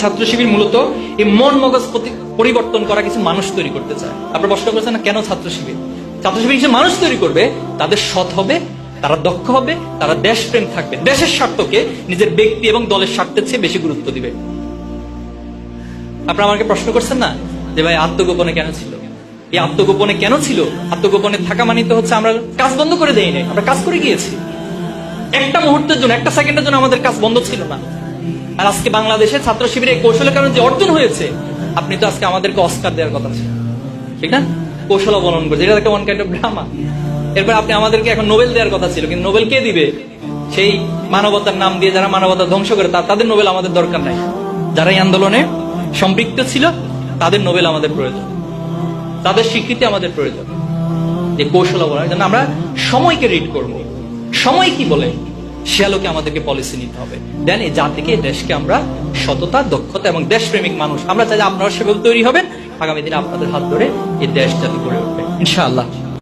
ছাত্র শিবির মূলত এই মন মগজ পরিবর্তন করা কিছু মানুষ তৈরি করতে চায়। আপনার প্রশ্ন করেছেন, না, কেন ছাত্র শিবির? ছাত্র শিবির কিছু মানুষ তৈরি করবে, তাদের সৎ হবে, তারা দক্ষ হবে, তারা দেশপ্রেম থাকবে। দেশের স্বার্থকে নিজের ব্যক্তি এবং দলের স্বার্থের চেয়ে বেশি গুরুত্ব দিবে। আপনারা আমাকে প্রশ্ন করছেন না যে, ভাই, আত্মগোপনে কেন ছিল? এই আত্মগোপনে কেন ছিল? আত্মগোপনে থাকা মানে তো হচ্ছে আমরা কাজ বন্ধ করে দেই নাই, আমরা কাজ করে গিয়েছি। একটা মুহূর্তের জন্য, একটা সেকেন্ডের জন্য আমাদের কাজ বন্ধ ছিল না। আর আজকে বাংলাদেশে ছাত্র শিবিরে কৌশলের কারণে যে অর্জন হয়েছে, আপনি তো আজকে আমাদেরকে অস্কার দেওয়ার কথা ছিল। ঠিক না? কৌশল অবলম্বন করছে। এটা একটা ওয়ান কাইন্ড অফ ড্রামা এরপর আপনি আমাদেরকে এখন নোবেল দেওয়ার কথা ছিল, কিন্তু নোবেল কে দিবে? সেই মানবতার নাম দিয়ে যারা মানবতা ধ্বংস করে তাদের নোবেল আমাদের দরকার নাই। যারা এই আন্দোলনে সম্পৃক্ত ছিল, তাদের নোবেল আমাদের প্রয়োজন। তাদের স্বীকৃতি আমাদের প্রয়োজন। যে কৌশল অবলম্বন আমরা সময়কে রিড করব। সময় কি বলে? সে আলোকে আমাদেরকে পলিসি নিতে হবে। দেন এই জাতিকে দেশকে আমরা সততা, দক্ষতা এবং দেশপ্রেমিক মানুষ। আমরা চাই আপনারা সেভাবে তৈরি হবেন। আগামী দিনে আপনাদের হাত ধরে এই দেশ জাতি গড়ে উঠবে। ইনশাআল্লাহ।